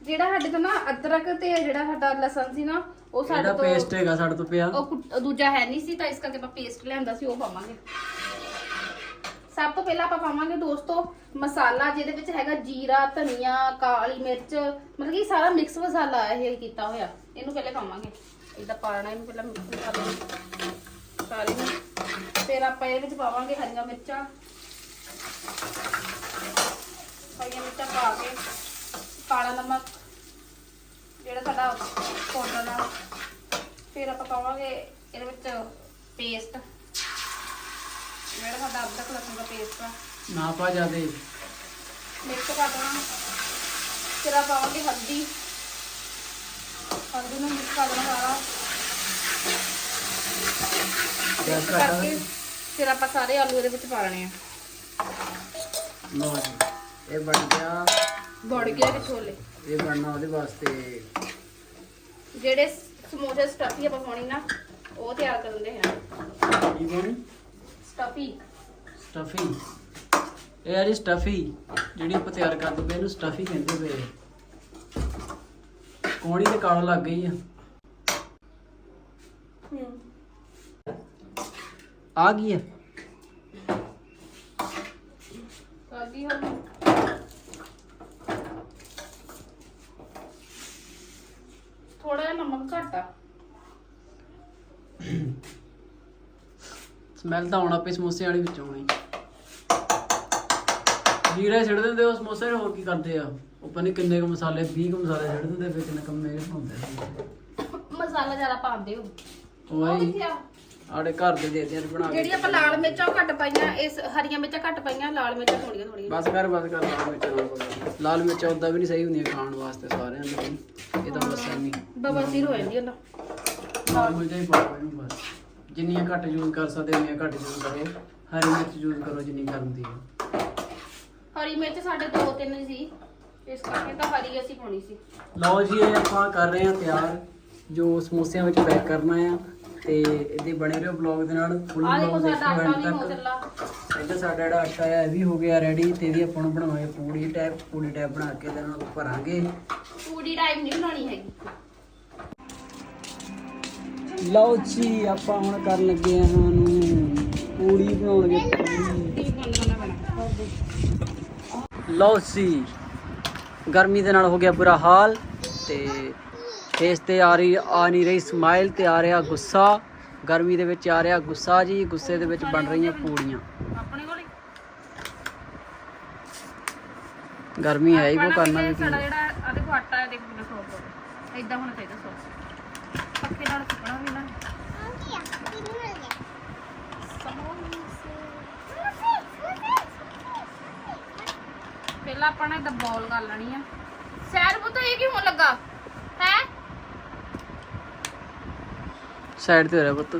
ਜਿਹੜਾ ਸਾਡੇ ਤੋਂ ਨਾ ਅਦਰਕ ਤੇ ਜਿਹੜਾ ਸਾਡਾ ਲਸਣ ਸੀ ਨਾ ਉਹ ਸਾਡੇ ਇਹਦਾ ਤੋਂ ਪੇਸਟ ਹੈਗਾ ਸਾਡੇ ਤੋਂ ਪਿਆ। ਉਹ ਦੂਜਾ ਹੈ ਨਹੀਂ ਸੀ ਤਾਂ ਇਸ ਕਰਕੇ ਆਪਾਂ ਪੇਸਟ ਲਿਆਂਦਾ ਸੀ ਉਹ ਪਾਵਾਂਗੇ। ਸਭ ਤੋਂ ਪਹਿਲਾਂ ਆਪਾਂ ਪਾਵਾਂਗੇ ਦੋਸਤੋ ਮਸਾਲਾ ਜਿਹਦੇ ਵਿੱਚ ਹੈਗਾ ਜੀਰਾ ਧਨੀਆ ਕਾਲੀ ਮਿਰਚ ਮਤਲਬ ਕਿ ਸਾਰਾ ਮਿਕਸ ਮਸਾਲਾ ਹੈ ਇਹ ਕੀਤਾ ਹੋਇਆ। ਇਹਨੂੰ ਪਹਿਲੇ ਪਾਵਾਂਗੇ। ਇਹਦਾ ਪਾਣਾ ਇਹਨੂੰ ਪਹਿਲਾਂ ਮਿਕਸ ਮਸਾਲੇ ਸਾਰੇ ਨੂੰ ਫਿਰ ਆਪਾਂ ਇਹਦੇ ਵਿੱਚ ਪਾਵਾਂਗੇ ਹਰੀਆਂ ਮਿਰਚਾਂ। ਹਰੀਆਂ ਮਿਰਚਾਂ ਪਾ ਕੇ। ਕਾਲਾ ਨਮਕ ਜਿਹੜਾ ਸਾਡਾ ਪਾਊਡਰ ਆ ਫਿਰ ਆਪਾਂ ਪਾਵਾਂਗੇ ਇਹਦੇ ਵਿੱਚ ਪੇਸਟ ਜਿਹੜਾ ਸਾਡਾ ਅਦਰਕ ਲਸਣ ਦਾ ਪੇਸਟ ਆ। ਨਾ ਪਾ ਜਾਦੇ ਮਿਕਸ ਕਰ ਦੇਣਾ। ਫਿਰ ਆਪਾਂ ਪਾਵਾਂਗੇ ਹਲਦੀ। ਹਲਦੀ ਨੂੰ ਮਿਕਸ ਕਰ ਦੇਣਾ ਸਾਰਾ। ਗੈਸ ਮਿਕਸ ਕਰਕੇ ਫਿਰ ਆਪਾਂ ਸਾਰੇ ਆਲੂ ਇਹਦੇ ਵਿੱਚ ਪਾ ਲੈਣੇ ਆ। ਲਓ ਜੀ ਇਹ ਬਣ ਗਿਆ। ਗੜ ਗਿਆ ਕਿ ਛੋਲੇ? ਇਹ ਬਣਨਾ ਉਹਦੇ ਵਾਸਤੇ। ਜਿਹੜੇ ਸਮੋਸੇ ਸਟਫੀ ਆਪਾਂ ਪਾਉਣੀ ਨਾ ਉਹ ਤਿਆਰ ਕਰਨ ਦੇ ਹਾਂ ਕੀ ਬਣੀ ਸਟਫੀ। ਸਟਫੀ। ਇਹ ਆ ਜੀ ਸਟਫੀ ਜਿਹੜੀ ਆਪਾਂ ਤਿਆਰ ਕਰਦੇ ਪਏ ਇਹਨੂੰ ਸਟਫੀ ਕਹਿੰਦੇ ਪਏ ਕੋਣੀ ਤੇ ਕਾਲਾ ਲੱਗ ਗਈ ਆ। ਹੂੰ। ਆ ਗਈ ਆ। ਕਾਦੀ ਹੋ ਥੋੜਾ ਜਿਹਾ ਨਮਕ ਘੱਟ ਆ। ਸਮੈਲ ਤਾਂ ਆਉਣਾ ਪਈ ਸਮੋਸੇ ਵਾਲੀ ਵਿੱਚੋਂ ਹੀ ਜੀਰਾ ਛੱਡ ਦਿੰਦੇ ਉਹ ਸਮੋਸੇ ਨੂੰ ਹੋਰ ਕੀ ਕਰਦੇ ਆ? ਉਹ ਪਤਾ ਨਹੀਂ ਕਿੰਨੇ ਕੁ ਮਸਾਲੇ 20 ਕੁ ਮਸਾਲੇ ਛੱਡ ਦਿੰਦੇ ਫਿਰ ਕਿੰਨੇ ਕੰਮੇ ਮਸਾਲਾ ਜ਼ਿਆਦਾ ਪਾਉਂਦੇ ਹੋ। ਉਹ ਉਹ ਹੀ ਕਿੱਥੇ ਆ? ਆੜੇ ਘਰ ਦੇ ਦੇ ਦਿਆਂ ਬਣਾ ਕੇ ਜਿਹੜੀ ਆਪਾਂ ਲਾਲ ਮਿਰਚਾਂ ਉਹ ਘੱਟ ਪਾਈਆਂ ਇਸ ਹਰੀਆਂ ਮਿਰਚਾਂ ਘੱਟ ਪਾਈਆਂ ਲਾਲ ਮਿਰਚਾਂ ਥੋੜੀਆਂ ਥੋੜੀਆਂ ਬਸ ਕਰ ਬਸ ਕਰ ਲਾਲ ਮਿਰਚਾਂ ਨਾਲ ਬੋਲੋ। ਲਾਲ ਮਿਰਚਾਂ ਉਦਾਂ ਵੀ ਨਹੀਂ ਸਹੀ ਹੁੰਦੀਆਂ ਖਾਣ ਵਾਸਤੇ ਸਾਰਿਆਂ ਨੂੰ। ਵੀ। ਇਹ ਤਾਂ ਬਸ ਐਵੇਂ ਬਵਾਸੀਰ ਹੋ ਜਾਂਦੀ ਹੁੰਦਾ ਲਾਲ ਮਿਰਚਾਂ ਹੀ ਪਾਓ ਇਹਨੂੰ ਬਸ। ਜਿੰਨੀਆਂ ਘੱਟ ਯੂਜ਼ ਕਰ ਸਕਦੇ ਉਨੀਆਂ ਘੱਟ ਯੂਜ਼ ਕਰੋ। ਹਰੀ ਮਿਰਚ ਯੂਜ਼ ਕਰੋ ਜਿੰਨੀ ਕਰਦੀ ਹੈ ਹਰੀ ਮਿਰਚ ਸਾਡੇ ਦੋ ਤਿੰਨ ਸੀ। ਇਸ ਕਰਕੇ ਤਾਂ ਹਰੀ ਅਸੀਂ ਪਾਉਣੀ ਸੀ। ਲਓ ਜੀ ਇਹ ਆਪਾਂ ਕਰ ਰਹੇ ਹਾਂ ਤਿਆਰ। ਜੋ ਸਮੋਸਿਆਂ ਵਿੱਚ ਪੈਕ ਕਰਨਾ ਆ। ਤੇ ਇਹਦੇ ਬਣੇ ਰਹੋ ਬਲੌਗ ਦੇ ਨਾਲ ਫੁੱਲ ਆਹ ਦੇਖੋ ਬਲੌਗ ਸਾਡਾ ਦੇਖੋ ਆਟਾ ਵੀ ਹੋ ਚੱਲਾ। ਇੱਧਰ ਸਾਡਾ ਜਿਹੜਾ ਆਟਾ ਹੈ ਇਹ ਵੀ ਹੋ ਗਿਆ ਰੈਡੀ ਤੇ ਇਹਦੀ ਆਪਾਂ ਨੂੰ ਬਣਾਵਾਂਗੇ ਪੂੜੀ ਟਾਈਪ ਪੂੜੀ ਟਾਈਪ ਬਣਾ ਕੇ ਇਹਦੇ ਨਾਲ ਭਰਾਂਗੇ। ਪੂਰੀ ਟਾਈਮ ਨਹੀਂ ਬਣਾਉਣੀ ਹੈਗੀ। ਲਓ ਜੀ ਆਪਾਂ ਹੁਣ ਕਰਨ ਲੱਗੇ ਹਾਂ ਨੂੰ ਪੂੜੀ ਬਣਾਉਣਗੇ ਪੂੜੀ। ਬਣਾ ਲਓ ਜੀ ਗਰਮੀ ਦੇ ਨਾਲ ਹੋ ਗਿਆ ਬੁਰਾ ਹਾਲ ਤੇ ਫੇਸ ਤੇ ਆ ਰਹੀ ਆ ਨਹੀਂ ਰਹੀ ਸਮਾਈਲ ਤੇ ਆ ਰਿਹਾ ਗੁੱਸਾ। ਗਰਮੀ ਦੇ ਵਿੱਚ ਆ ਰਿਹਾ ਗੁੱਸਾ ਜੀ ਗੁੱਸੇ ਦੇ ਵਿੱਚ ਬਣ ਰਹੀਆਂ ਪੂੜੀਆਂ। ਆਪਣੇ ਕੋਲ ਹੀ? ਗਰਮੀ ਹੈ ਹੀ ਉਹ ਕਰਨਾ ਵੀ ਸਾਡਾ ਕੀ ਜਿਹੜਾ ਆ ਦੇਖੋ ਆਟਾ ਹੈ ਦੇਖੋ ਕਿੰਨਾ ਸੌਫਟ ਇਦਾਂ ਹੋਣਾ ਚਾਹੀਦਾ ਸੌਫਟ ਪੱਕੇ ਨਾਲ ਸੁੱਕਣਾ ਵੀ ਨਾ। ਪਹਿਲਾਂ ਆਪਾਂ ਨੇ ਇਹਦਾ ਬੋਲ ਕਰ ਲੈਣੀ ਆ। ਸੈਰ ਪੁੱਤ ਇਹ ਕੀ ਹੋਣ ਲੱਗਾ ਹੈ ਸਾਈਡ ਤੇ ਹੋ ਰਿਹਾ ਪੁੱਤ।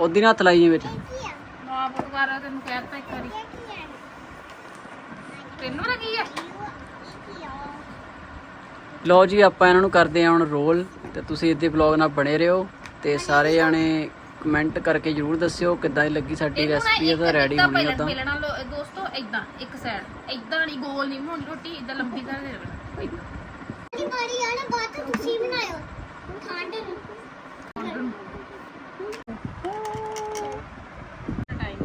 ਉਹਦੀ ਨਾ ਹੱਥ ਲਾਈ ਜੇ ਵਿੱਚ। ਨਾ ਪੁੱਤ ਕਰ ਤੈਨੂੰ ਕਹਿਤਾ ਇੱਕ ਵਾਰੀ। ਤੈਨੂੰ ਲੱਗੀ ਆ? ਲਓ ਜੀ ਆਪਾਂ ਇਹਨਾਂ ਨੂੰ ਕਰਦੇ ਹਾਂ ਹੁਣ ਰੋਲ ਤੇ ਤੁਸੀਂ ਇੱਥੇ ਵਲੌਗ ਨਾਲ ਬਣੇ ਰਹੋ ਤੇ ਸਾਰੇ ਜਾਣੇ ਕਮੈਂਟ ਕਰਕੇ ਜਰੂਰ ਦੱਸਿਓ ਕਿੱਦਾਂ ਦੀ ਲੱਗੀ ਸਾਡੀ ਰੈਸਪੀ ਇਹਦਾ ਰੈਡੀ ਹੋਣੀ ਮਿਲਣਾ ਲੋ- ਦੋਸਤੋ ਇਦਾਂ ਇੱਕ ਸਾਈਡ ਇਦਾਂ ਨਹੀਂ ਗੋਲ ਨਹੀਂ ਬਣਾਉਣੀ ਰੋਟੀ ਇਦਾਂ ਲੰਬੀ ਤਰ੍ਹਾਂ ਦੇ ਰੱਖਣਾ ਏਦਾਂ। ਦੀ ਵਾਰੀ ਆ ਨਾ ਬਾਤ ਤੁਸੀਂ ਬਣਾਇਓ। ਠੰਡ ਨੂੰ। ਟਾਈਮ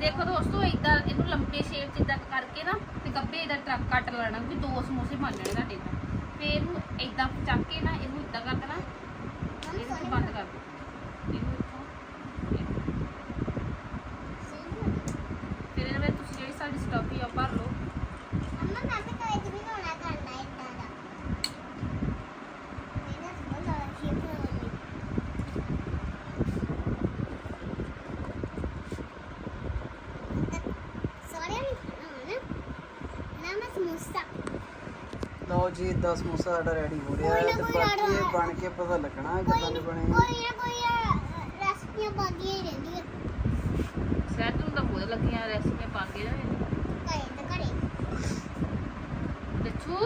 ਦੇਖੋ ਦੋਸਤੋ ਇਦਾਂ ਇਹਨੂੰ ਲੰਬੇ ਸ਼ੇਪ ਚ ਇਦਾਂ ਕਰਕੇ ਨਾ ਤੇ ਗੱਬੇ ਇਦਾਂ ਟਰੱਕ ਕੱਟ ਲੈਣਾ ਕਿ ਦੋ ਸਮੋਸੇ ਬਣ ਜਾਣੇ ਤੁਹਾਡੇ ਤਾਂ ਫੇਰ ਇਹਨੂੰ ਇਦਾਂ ਚੱਕ ਕੇ ਨਾ ਇਹਨੂੰ ਇਦਾਂ ਕਰ ਦੇਣਾ। ਇਹਨੂੰ ਬੰਦ ਕਰ ਦੋ ਇਹਨੂੰ ਇੱਥੋਂ ਇੱਥੋਂ। ਫਿਰ ਇਹਦੇ ਵਿੱਚ ਤੁਸੀਂ ਜਿਹੜੀ ਸਾਡੀ ਸਟਫੀ ਆ ਉਹ ਭਰ ਲਓ ਅੰਮਾ ਮੈਂ ਤਾਂ ਕੋਈ ਵੀ ਹੋਣਾ ਕਰਨਾ ਇਦਾਂ ਦਾ ਮੇਰਾ ਥੋੜਾ ਸ਼ੇਪ ਹੋਣੀ ਸਾਰਿਆਂ ਨੂੰ ਖਾਣਾ ਨਾ ਨਾ ਮੈਂ ਸਮੋਸਾ ਲਓ ਜੀ 10 ਸਮੋਸਾ ਸਾਡਾ ਰੈਡੀ ਹੋ ਰਿਹਾ ਕੋਈ ਹੈ ਨਾ ਤੇ ਕੋਈ ਬਾਕੀ ਇਹ ਬਣ ਕੇ ਪਤਾ ਲੱਗਣਾ ਕਿੱਦਾਂ ਦੇ ਨਾ ਬਣੇ। ਕੋਈ ਨਾ ਕੋਈ ਰੈਸਪੀਆਂ ਹੀ ਰਹਿੰਦੀਆਂ ਸ਼ਾਇਦ ਤੁਹਾਨੂੰ ਤਾਂ ਬਹੁਤ ਲੱਗੀਆਂ ਰੈਸਪੀਆਂ ਪਾ ਕੇ ਘਰੇ ਤੇ ਘਰੇ। ਦੱਛੂ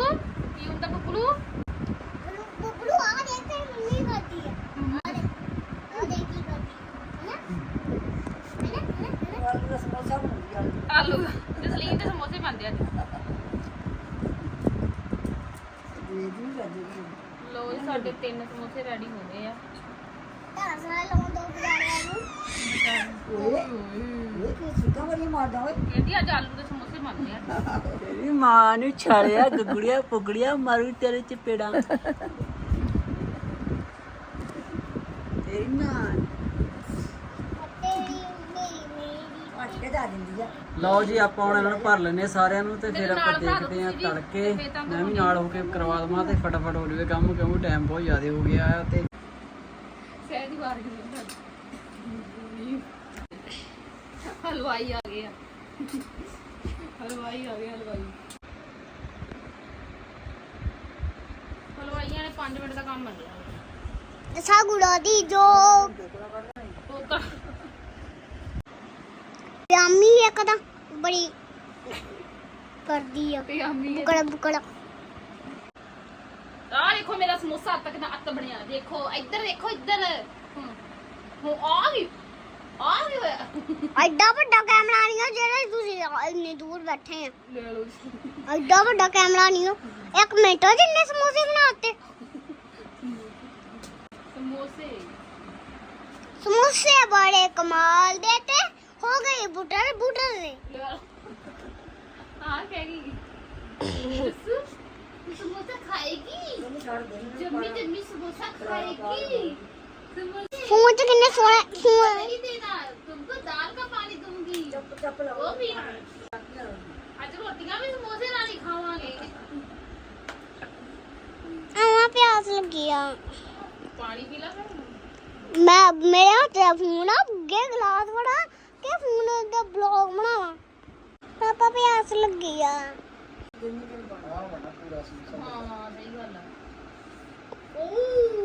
ਕੀ ਹੁੰਦਾ ਬਬਲੂ ਬਲੂ ਬਬਲੂ ਆ ਦੇਖ ਤੇ ਮੰਮੀ ਕਰਦੀ ਹੈ ਆ ਦੇ ਆ ਦੇ ਕੀ ਕਰਦੀ ਹੈ ਨਾ ਸਾਡੇ ਤਿੰਨ ਸਮੋਸੇ ਰੈਡੀ ਹੋ ਗਏ ਆ ਧਾਰ ਸਾਰਾ ਲਾਉਣ ਦੋ ਬਜ਼ਾਰਿਆਂ ਨੂੰ ਇਹ ਕੀ ਸਿੱਕਾ ਬੜੀ ਮਾਰਦਾ ਓਏ। ਕਹਿੰਦੀ ਅੱਜ ਆਲੂ ਦੇ ਸਮੋਸੇ ਬਣਦੇ ਆ। ਤੇਰੀ ਮਾਂ ਨੂੰ ਛੜਿਆ ਗੁਗੜੀਆਂ ਪੁਗੜੀਆਂ ਮਾਰੂ ਤੇਰੇ ਚਪੇੜਾਂ। ਤੇਰੀ ਮਾਂ। ਤੇਰੀ ਮੇਰੀ ਮੇਰੀ ਅੱਜ ਕੇ ਜਾ ਦਿੰਦੀ ਆ। ਲਓ ਜੀ ਆਪਾਂ ਹੁਣ ਇਹਨਾਂ ਨੂੰ ਭਰ ਲੈਨੇ ਸਾਰਿਆਂ ਨੂੰ ਤੇ ਫਿਰ ਆਪਾਂ ਦੇਖਦੇ ਆਂ ਤੜਕੇ। ਮੈਂ ਵੀ ਨਾਲ ਹੋ ਕੇ ਕਰਵਾ ਦਵਾਂ ਤੇ ਫਟਾਫਟ ਹੋ ਜਾਵੇ ਕੰਮ ਕਿਉਂਕਿ ਟਾਈਮ ਬਹੁਤ ਜ਼ਿਆਦਾ ਹੋ ਗਿਆ ਆ ਤੇ ਸਹਿਜ ਦੀ ਵਾਰ ਗਈ ਹਲਵਾਈ ਆ ਗਏ ਆ। ਹਲਵਾਈ ਆ ਗਏ ਹਲਵਾਈ। ਹਲਵਾਈਆਂ ਨੇ 5 ਮਿੰਟ ਦਾ ਕੰਮ ਮੰਗਿਆ ਦਸਾ ਗੁੜਾ ਦੀ ਜੋ। ਪਿਆਮੀ ਇੱਕ ਤਾਂ ਬੜੀ ਕਰਦੀ ਆ। ਪਿਆਮੀ ਬੁਕੜਾ ਬੁਕੜਾ। ਆ ਦੇਖੋ ਮੇਰਾ ਸਮੋਸਾ ਤੱਕ ਦਾ ਅੱਤ ਬਣਿਆ। ਦੇਖੋ ਇੱਧਰ ਦੇਖੋ ਇੱਧਰ। ਹੁਣ ਆ ਗਈ ਆ ਗਈ ਹੋਇਆ। ਐਡਾ ਵੱਡਾ ਕੈਮਰਾ ਨਹੀਂ ਆ ਜਿਹੜਾ ਤੁਸੀਂ ਇੰਨੀ ਦੂਰ ਬੈਠੇ ਆ। ਲੈ ਲਓ ਐਡਾ ਵੱਡਾ ਕੈਮਰਾ ਨਹੀਂ ਆ। ਇੱਕ ਮਿੰਟ ਚ ਇੰਨੇ ਸਮੋਸੇ ਬਣਾਤੇ। ਸਮੋਸੇ। ਸਮੋਸੇ ਬੜੇ ਕਮਾਲ ਦੇ ਤੇ ਹੋ ਗਏ ਬੁਟਰ ਬੁਟਰ ਦੇ। ਲੈ ਲਓ। ਆ ਕਹਿ ਗਈ। ਸਮੋਸਾ ਖਾਏਗੀ? ਜੰਮੀ ਜੰਮੀ ਸਮੋਸਾ ਖਾਏਗੀ? फ़ोन तो कितने सोना फ़ोन नहीं देना तुमको दाल का पानी दूँगी चप चप वो भी आज रोटियाँ भी समोसे ना खावांगे अम्मा प्यास लगी है पानी पी ला मैं मेरे हाथ फ़ोन अब गे गिलास बड़ा के फ़ोन का ब्लॉग बनावा पापा प्यास लगी है हाँ सही गल है ओ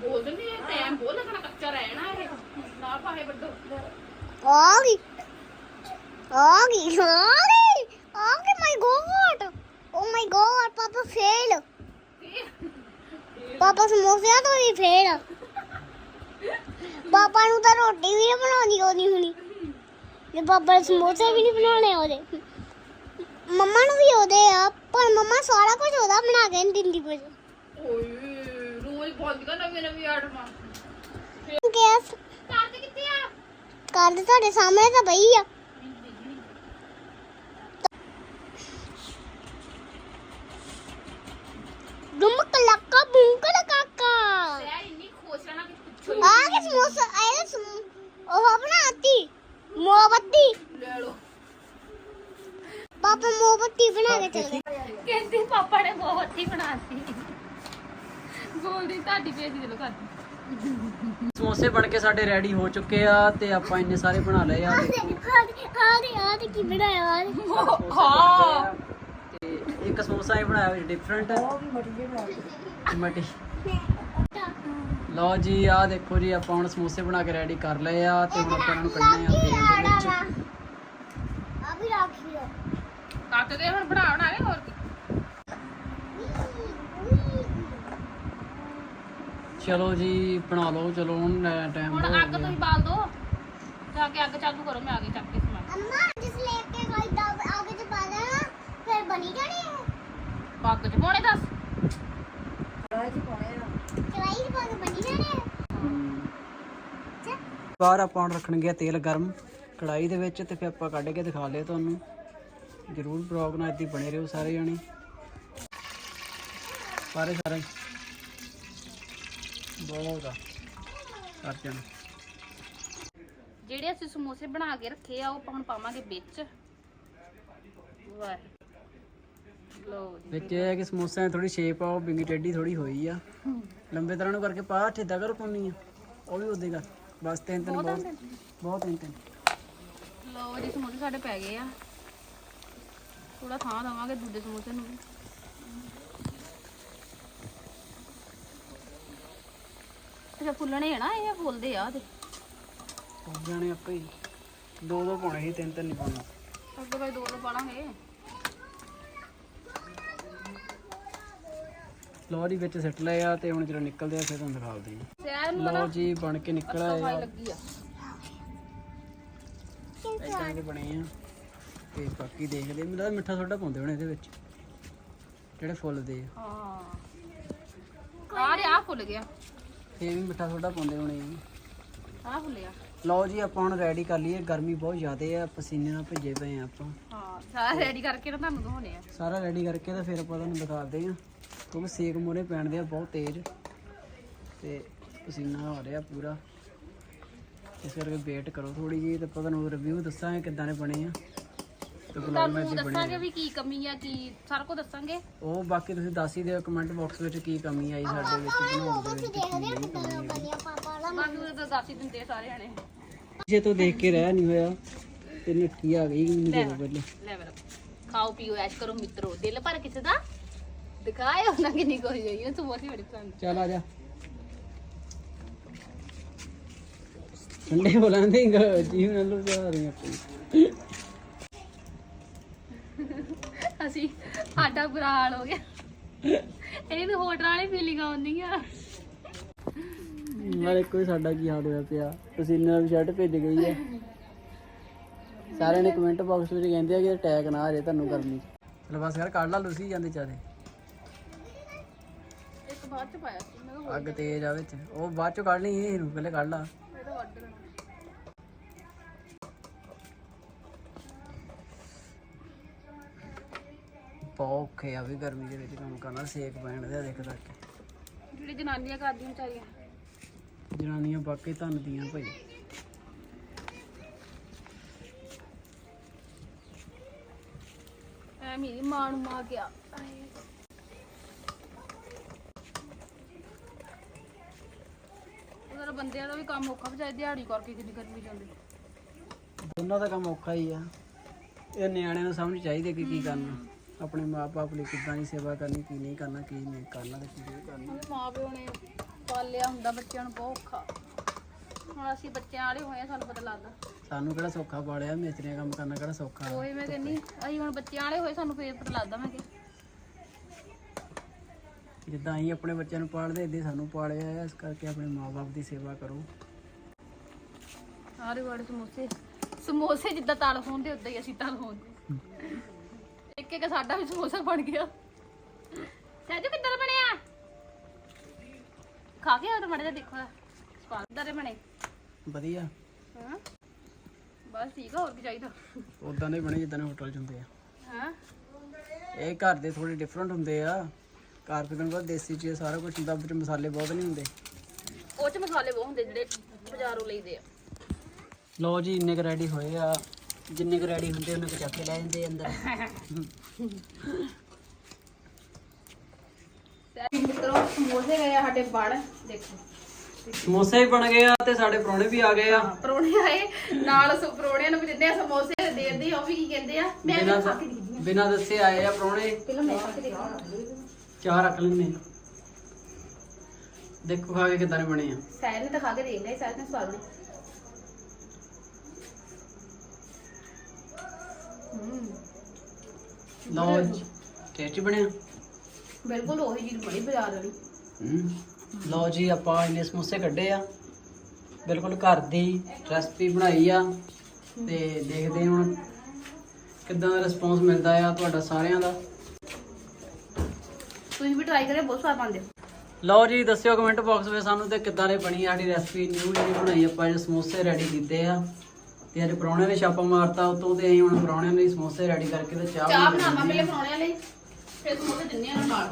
ਬੋਲਦੇ ਫੇਲ ਪਾਪਾ ਸਮੋਸਿਆ ਤੋਂ ਵੀ ਫੇਲ ਪਾਪਾ ਨੂੰ ਤਾਂ ਰੋਟੀ ਵੀ ਬਣਾਉਣੀ ਆਉਣੀ ਹੁਣੀ। ਤੇ ਪਾਪਾ ਨੂੰ ਸਮੋਸੇ ਵੀ ਨਹੀਂ ਬਣਾਉਣੇ ਆਉਂਦੇ ਮੰਮਾ ਨੂੰ ਵੀ ਆਉਂਦੇ ਆ ਪਰ ਮੰਮਾ ਸਾਰਾ ਕੁਝ ਉਹਦਾ ਬਣਾ ਕੇ ਨਹੀਂ ਦਿੰਦੀ ਕੁਝ। ਓਏ ਰੋਜ਼ ਬੰਦ ਕਰ ਨਵੀਂ ਨਵੀਂ ਆਟਮਾਂ ਗੈਸ ਕਾਰ ਤੇ ਕਿੱਥੇ ਆ? ਕੱਲ ਤੁਹਾਡੇ ਸਾਹਮਣੇ ਤਾਂ ਪਈ ਆ। ਦੁਮਕ ਲੱਕਾ ਬੁੰਕ ਕਾਕਾ ਯਾਰ ਇੰਨੀ ਖੁਸ਼ ਰਹਿਣਾ ਕਿ ਪੁੱਛੋ। ਆ ਕੇ ਸਮੋਸਾ ਆਇਆ ਸਮ ਉਹ ਬਣਾਤੀ। ਮੋਮਬੱਤੀ। ਲੈ ਲੋ ਪਾਪਾ ਮੋਮਬੱਤੀ ਬਣਾ ਕੇ ਚਲ ਗਏ। ਕਹਿੰਦੇ ਪਾਪਾ ਨੇ ਹੀ ਬਣਾਤੀ ਬੋਲਦੀ ਤੁਹਾਡੀ ਬੇਇੱਜ਼ਤੀ ਦੇ ਲੋ ਕਰਦੀ ਸਮੋਸੇ ਬਣ ਕੇ ਸਾਡੇ ਰੈਡੀ ਹੋ ਚੁੱਕੇ ਆ ਤੇ ਆਪਾਂ ਇੰਨੇ ਸਾਰੇ ਬਣਾ ਲਏ ਆ। ਆ ਦੇ ਆ ਦੇ ਆ ਦੇ ਕੀ ਬਣਾਇਆ ਆ ਦੇ। ਹਾਂ। ਤੇ ਇੱਕ ਸਮੋਸਾ ਹੀ ਬਣਾਇਆ ਡਿਫਰੈਂਟ ਉਹ ਵੀ ਮਟੀ ਜਿਹੀ ਬਣਾ ਕੇ। ਮਟੀ ਲਓ ਜੀ ਆ ਦੇਖੋ ਜੀ ਆਪਾਂ ਹੁਣ ਸਮੋਸੇ ਬਣਾ ਕੇ ਰੈਡੀ ਕਰ ਲਏ ਆ ਤੇ ਹੁਣ ਆਪਾਂ ਇਹਨਾਂ ਨੂੰ ਕੱਢਣੇ ਆ ਤੇਲ ਦੇ ਵਿੱਚ। ਆ ਵੀ ਰੱਖ ਲਿਓ। ਕੱਟ ਦੇ ਹੁਣ ਬਣਾ ਬਣਾ ਕੇ ਹੋਰ ਕੀ। ਚਲੋ ਜੀ ਬਣਾ ਲਓ ਚਲੋ ਹੁਣ ਟਾਈਮ ਹੁਣ ਅੱਗ ਤੁਸੀਂ ਬਾਲ ਦੋ। ਜਾ ਕੇ ਅੱਗ ਚਾਲੂ ਕਰੋ ਮੈਂ ਆ ਗਈ ਚੱਕ ਕੇ ਸਮਾਨ। ਅੰਮਾ ਜਿਸ ਲੈ ਕੇ ਗਈ ਦਾ ਆਗੇ ਤੇ ਪਾ ਦੇਣਾ ਫਿਰ ਬਣੀ ਜਾਣੀ ਹੈ ਪੱਗ ਚ ਪਾਉਣੇ ਦੱਸ। ਕੜਾਹੀ ਚ ਪਾਉਣੇ। 12 ਪਾਉਂਡ ਰੱਖਣਗੇ ਤੇਲ ਗਰਮ ਕੜਾਈ ਦੇ ਵਿੱਚ ਤੇ ਫਿਰ ਆਪਾਂ ਕੱਢ ਕੇ ਦਿਖਾ ਲਿਆ ਤੁਹਾਨੂੰ। ਜ਼ਰੂਰ ਬਲੌਗ ਨਾਲ ਇੱਦੀ ਬਣੇ ਰਹੋ ਸਾਰੇ ਜਾਣੇ। ਸਾਰੇ ਸਾਰੇ। ਬਹੁਤ ਆ। ਕਰ ਜਾਣਾ। ਜਿਹੜੇ ਅਸੀਂ ਸਮੋਸੇ ਬਣਾ ਕੇ ਰੱਖੇ ਆ ਉਹ ਆਪਾਂ ਹੁਣ ਪਾਵਾਂਗੇ ਵਿੱਚ। ਵਿੱਚ ਇਹ ਹੈ ਕਿ ਸਮੋਸਿਆਂ ਦੀ ਥੋੜੀ ਸ਼ੇਪ ਆ ਉਹ ਬਿੰਗੀ ਟੇਢੀ ਥੋੜੀ ਹੋਈ ਆ। ਲੰਬੇ ਤਰ੍ਹਾਂ ਨੂੰ ਕਰਕੇ ਪਾ ਠੇਦਾ ਕਰੋ ਪਾਉਣੀ ਆ। ਉਹ ਵੀ ਉਦੇ ਕਰ। ਬਸ ਤਿੰਨ ਤਿੰਨ ਬਹੁਤ ਬਹੁਤ ਤਿੰਨ ਤਿੰਨ। ਲੋ ਜੀ ਸਮੋਸੇ ਸਾਡੇ ਪੈ ਗਏ ਆ। ਥੋੜਾ ਥਾਂ ਦਵਾਂਗੇ ਦੂਜੇ ਸਮੋਸੇ ਨੂੰ ਅੱਛਾ ਫੁੱਲਣੇ ਆ ਨਾ ਇਹ ਫੁੱਲਦੇ ਆ ਤੇ। ਹੋ ਜਾਣੇ ਆਪੇ ਹੀ। ਦੋ ਦੋ ਪਾਉਣੇ ਸੀ ਤਿੰਨ ਤਿੰਨ ਨਹੀਂ ਪਾਉਣੇ। ਅੱਗੇ ਭਾਈ ਦੋ ਦੋ ਪਾਲਾਂਗੇ। ਲਓ ਜੀ ਵਿੱਚ ਸਿੱਟ ਲਏ ਆ ਤੇ ਹੁਣ ਜਦੋਂ ਨਿਕਲਦੇ ਆ ਫਿਰ ਤੁਹਾਨੂੰ ਦਿਖਾਉਂਦੇ ਆ। ਲਓ ਜੀ ਬਣ ਕੇ ਨਿਕਲ ਆਏ ਸਫ਼ਾਈ ਆ ਲੱਗੀ ਆ। ਇਦਾਂ ਦੇ ਬਣੇ ਆ। ਤੇ ਬਾਕੀ ਦੇਖਦੇ ਲੱਗਦਾ ਮਿੱਠਾ ਸੋਡਾ ਪਾਉਂਦੇ ਹੋਣੇ ਇਹਦੇ ਵਿੱਚ। ਜਿਹੜੇ ਫੁੱਲ ਦੇ ਆ। ਹਾਂ। ਆ ਰਿਹਾ ਫੁੱਲ ਗਿਆ। ਫੇਰ ਵੀ ਮਿੱਠਾ ਸੋਡਾ ਪਾਉਂਦੇ ਹੋਣੇ ਆ ਆ। ਫੁੱਲਿਆ ਲਓ ਜੀ ਆਪਾਂ ਹੁਣ ਰੈਡੀ ਕਰ ਲਈਏ। ਗਰਮੀ ਬਹੁਤ ਜ਼ਿਆਦਾ ਆ। ਪਸੀਨੇ ਨਾਲ ਭਿੱਜੇ ਪਏ ਆ ਆਪਾਂ। ਹਾਂ ਸਾਰਾ ਰੈਡੀ ਕਰਕੇ ਨਾ ਤੁਹਾਨੂੰ ਦਿਖਾਉਣੇ ਆ। ਸਾਰਾ ਰੈਡੀ ਕਰਕੇ ਤਾਂ ਫਿਰ ਆਪਾਂ ਤੁਹਾਨੂੰ ਦਿਖਾਉਂਦੇ ਆ। ਕਿਉਂਕਿ ਸੇਕ ਮੋਰੇ ਪੈਣ ਦੇ ਆ ਬਹੁਤ ਤੇਜ਼। ਤੇ ਪਸੀਨਾ ਆ ਰਿਹਾ ਪੂਰਾ। ਇਸ ਕਰਕੇ ਵੇਟ ਕਰੋ ਥੋੜੀ ਜਿਹੀ ਤੇ ਆਪਾਂ ਤੁਹਾਨੂੰ ਰਿਵਿਊ ਦੱਸਾਂਗੇ ਕਿੱਦਾਂ ਦੇ ਬਣੇ ਆ। ਤੇ ਬਲੌਗ ਵਿੱਚ ਤੁਹਾਨੂੰ ਹੀ ਬਣੇ ਦੱਸਾਂਗੇ ਵੀ ਕੀ ਕਮੀ ਆ ਕੀ ਸਾਰਾ ਕੁਝ ਦੱਸਾਂਗੇ? ਉਹ ਬਾਕੀ ਤੁਸੀਂ ਦੱਸ ਹੀ ਦਿਓ ਕਮੈਂਟ ਬਾਕਸ ਵਿੱਚ ਕੀ ਕਮੀ ਆਈ ਸਾਡੇ ਵਿੱਚ ਬਣਾਉਣ ਦੇ ਵਿੱਚ ਕੀ ਨਹੀਂ ਕਮੀ ਆਈ ਉਹ ਤਾਂ ਦੱਸ ਹੀ ਦਿੰਦੇ ਆ ਸਾਰੇ ਜਣੇ ਜੇ ਤੋਂ ਦੇਖ ਕੇ ਰਹਿ ਨਹੀਂ ਹੋਇਆ ਤੇ ਨਿੱਕੀ ਆ ਗਈ ਮੈਨੂੰ ਦੇ ਪਹਿਲੇ। ਲੈ ਮੇਰਾ ਖਾਓ ਪੀਓ ਐਸ਼ ਕਰੋ ਮਿੱਤਰੋ। ਦਿਲ ਭਰ ਕਿਸੇ ਦਾ? ਦਿਖਾਇਓ ਨਾ ਕਿੰਨੀ ਕੋਈ ਹੋਈ ਤੂੰ ਬਹੁਤ ਹੀ ਬੜੀ ਪਸੰਦ ਚੱਲ ਆ ਜਾ। ਜੀ ਨਾਲ ਲੋ ਜਾ ਰਹੀ ਆਪਣੀ ਅਸੀਂ ਸਾਡਾ ਬੁਰਾ ਹਾਲ ਹੋ ਗਿਆ। ਇਹਨੂੰ ਹੋਟਲਾਂ ਵਾਲੀ ਫੀਲਿੰਗ ਆਉਂਦੀ ਆ। ਨਾਲੇ ਕੋਈ ਸਾਡਾ ਕੀ ਹਾਲ ਹੋਇਆ ਪਿਆ। ਤੁਸੀਂ ਨਾਲ ਸ਼ਰਟ ਭੇਜ ਗਈ ਹੈ ਸਾਰਿਆਂ ਨੇ ਕਮੈਂਟ ਬਾਕਸ ਵਿੱਚ ਕਹਿੰਦੇ ਆ ਕਿ ਅਟੈਕ ਨਾ ਆ ਜਾਏ ਤੁਹਾਨੂੰ ਗਰਮੀ ਚਲ ਬਸ ਯਾਰ ਕੱਢ ਲਾ ਲੂਸੀ ਜਾਂਦੇ ਚਾਰੇ। ਇੱਕ ਬਾਅਦ ਚ ਪਾਇਆ ਸੀ ਮੈਂ ਅੱਗ ਤੇਜ਼ ਆ ਵਿੱਚ। ਉਹ ਬਾਅਦ ਚੋਂ ਕੱਢ ਲਈ ਇਹਨੂੰ ਪਹਿਲੇ ਕੱਢ ਲਾ। ਇਹ ਤਾਂ ਵੱਢ ਬਹੁਤ ਔਖੇ ਆ ਵੀ ਗਰਮੀ ਦੇ ਵਿੱਚ ਕੰਮ ਕਰਨਾ ਸੇਕ ਪੈਣ ਦੇ ਦੇਖ ਤੱਕ ਜਿਹੜੀ ਜਨਾਨੀਆਂ ਕਰਦੀਆਂ ਵਿਚਾਰੀਆਂ। ਜਨਾਨੀਆਂ ਬਾਕੀ ਧੰਨ ਦੀਆਂ ਭਾਈ। ਐ ਮੇਰੀ ਮਾਂ ਨੂੰ ਮਾ ਗਿਆ। ਉਧਰ ਬੰਦਿਆਂ ਦਾ ਵੀ ਕੰਮ ਔਖਾ ਵਿਚਾਰੇ ਦਿਹਾੜੀ ਕਰਕੇ ਕਿੰਨੀ ਗਰਮੀ ਜਾਂਦੇ ਦੋਨਾਂ ਦਾ ਕੰਮ ਔਖਾ ਹੀ ਆ। ਇਹ ਨਿਆਣਿਆਂ ਨੂੰ ਸਮਝ ਚਾਹੀਦੀ ਕਿ ਕੀ ਕਰਨਾ। ਆਪਣੇ ਮਾਪੇ ਲਈ ਕਿੱਦਾਂ ਦੀ ਸੇਵਾ ਕਰਨੀ ਕੀ ਨਹੀਂ ਕਰਨਾ ਕੀ ਨਹੀਂ ਕਰਨਾ ਤੇ ਕੀ ਨਹੀਂ ਕਰਨਾ। ਉਹਦੇ ਮਾਂ ਪਿਓ ਨੇ ਪਾਲਿਆ ਹੁੰਦਾ ਬੱਚਿਆਂ ਨੂੰ ਬਹੁਤ ਔਖਾ। ਹੁਣ ਅਸੀਂ ਬੱਚਿਆਂ ਵਾਲੇ ਹੋਏ ਆ ਸਾਨੂੰ ਪਤਾ ਲੱਗਦਾ। ਸਾਨੂੰ ਕਿਹੜਾ ਸੌਖਾ ਪਾਲਿਆ ਮਿਸਤਰੀਆਂ ਕੰਮ ਕਰਨਾ ਕਿਹੜਾ ਸੌਖਾ। ਉਹੀ ਮੈਂ ਕਹਿੰਨੀ ਅਸੀਂ ਹੁਣ ਬੱਚਿਆਂ ਵਾਲੇ ਹੋਏ ਸਾਨੂੰ ਫੇਰ ਪਤਾ ਲੱਗਦਾ ਮੈਂ ਕਿ ਜਿੱਦਾਂ ਅਸੀਂ ਆਪਣੇ ਬੱਚਿਆਂ ਨੂੰ ਪਾਲਦੇ ਏਦਾਂ ਹੀ ਸਾਨੂੰ ਪਾਲਿਆ ਹੈ ਇਸ ਕਰਕੇ ਆਪਣੇ ਮਾਪੇ ਦੀ ਸੇਵਾ ਕਰੋ। ਸਾਰੇ ਵਾਲੇ ਸਮੋਸੇ ਸਮੋਸੇ ਜਿੱਦਾਂ ਤਲ ਹੁੰਦੇ ਉਦਾਂ ਹੀ ਅਸੀਂ ਤਲ ਹੁੰਦੇ ਇੱਕ ਇੱਕ ਸਾਡਾ ਵੀ ਸਮੋਸਾ ਬਣ ਗਿਆ। ਸਹਿਜੂ ਕਿੱਦਾਂ ਬਣਿਆ ਖਾ ਕੇ ਤਾਂ ਮੜੇ ਦੇਖੋ। ਸਵਾਦ ਦਾ ਬਣੇ। ਵਧੀਆ। ਹਾਂ। ਬਸ ਠੀਕ ਆ ਹੋਰ ਕੀ ਚਾਹੀਦਾ? ਉਦਾਂ ਦੇ ਬਣੇ ਜਿੱਦਾਂ ਹੋਟਲ 'ਚ ਹੁੰਦੇ ਆ। ਹਾਂ। ਇਹ ਘਰ ਦੇ ਥੋੜੇ ਡਿਫਰੈਂਟ ਹੁੰਦੇ ਆ। ਘਰ ਤੇ ਤੁਹਾਨੂੰ ਪਤਾ ਦੇਸੀ ਚੀਜ਼ ਸਾਰਾ ਕੁਝ ਹੁੰਦਾ ਵਿੱਚ ਮਸਾਲੇ ਬਹੁਤ ਨਹੀਂ ਹੁੰਦੇ। ਉਹ ਚ ਮਸਾਲੇ ਬਹੁਤ ਹੁੰਦੇ ਜਿਹੜੇ ਬਾਜ਼ਾਰੋਂ ਲਈਦੇ ਆ। ਲਓ ਜੀ ਇੰਨੇ ਕੁ ਰੈਡੀ ਹੋਏ ਆ। ਜਿੰਨੇ ਕੁ ਰੈਡੀ ਹੁੰਦੇ ਉਹਨੇ ਕੁ ਚੱਕ ਕੇ ਲੈ ਜਾਂਦੇ ਅੰਦਰ। ਮਿੱਤਰੋ ਸਮੋਸੇ ਗਏ ਆ ਸਾਡੇ ਬਣ ਦੇਖੋ। ਸਮੋਸੇ ਵੀ ਬਣ ਗਏ ਆ ਤੇ ਸਾਡੇ ਪਰੌਣੇ ਵੀ ਆ ਗਏ ਆ। ਪਰੋਣੇ ਆਏ ਨਾਲ ਸੋ ਪਰੋਣਿਆਂ ਨੂੰ ਵੀ ਦਿੰਦੇ ਆ ਸਮੋਸੇ ਦੇਦੇ ਆ ਉਹ ਵੀ ਕੀ ਕਹਿੰਦੇ ਆ ਮੈਂ ਵੀ ਬਿਨਾਂ ਖਾ ਕੇ ਦੇਖਦੀ ਬਿਨਾਂ ਦੱਸੇ ਆਏ ਆ ਪਰੌਣੇ। ਪਹਿਲਾਂ ਮੈਂ ਖਾ ਕੇ ਦੇਖਾਂ ਚਾਹ ਰੱਖ ਲੈਣੇ ਦੇਖੋ ਖਾ ਕੇ ਕਿਦਾਂ ਬਣੇ ਆ। ਸਾਇਰ ਨੇ ਤਾਂ ਖਾ ਕੇ ਦੇਖ ਲਿਆ ਸਾਇਰ ਨੇ ਸਵਾਦ ਬਣੇ। ਲਓ ਜੀ ਟੇਸਟੀ ਬਣਿਆ ਬਿਲਕੁਲ ਉਹੀ ਚੀਜ਼ ਬਣੀ ਬਾਜ਼ਾਰ ਵਾਲੀ। ਹਮ, ਲਓ ਜੀ ਆਪਾਂ ਇਹਨੇ ਸਮੋਸੇ ਕੱਢੇ ਆ। ਬਿਲਕੁਲ ਘਰ ਦੀ ਰੈਸਪੀ ਬਣਾਈ ਆ। ਤੇ ਦੇਖਦੇ ਹਾਂ ਹੁਣ ਕਿੱਦਾਂ ਦਾ ਰਿਸਪੌਂਸ ਮਿਲਦਾ ਆ ਤੁਹਾਡਾ ਸਾਰਿਆਂ ਦਾ। ਤੁਸੀਂ ਵੀ ਟਰਾਈ ਕਰਿਓ ਬਹੁਤ ਸਵਾਦ ਬਣਦੇ ਲਓ ਜੀ ਦੱਸਿਓ ਕਮੈਂਟ ਬਾਕਸ ਵਿੱਚ ਸਾਨੂੰ ਤੇ ਕਿੱਦਾਂ ਦੀ ਬਣੀ ਸਾਡੀ ਰੈਸਪੀ ਨਿਊ ਜਿਹੜੀ ਬਣਾਈ ਆਪਾਂ ਜਿਹੜੇ ਸਮੋਸੇ ਰੈਡੀ ਕੀਤੇ ਆ। ਤੇ ਅੱਜ ਪਰੌਣਿਆਂ ਨੇ ਛਾਪਾ ਮਾਰਤਾ ਉਤੋਂ ਤੇ ਅਸੀਂ ਹੁਣ ਪਰੌਣਿਆਂ ਲਈ ਸਮੋਸੇ ਰੈਡੀ ਕਰਕੇ ਤੇ ਚਾਹ ਚਾਹ ਬਣਾਉਣੀ ਬਣਾਵਾਂ। ਪਹਿਲੇ ਪਰੋਣਿਆਂ ਲਈ ਫਿਰ ਸਮੋਸੇ ਦਿੰਨੇ ਆ ਨਾਲ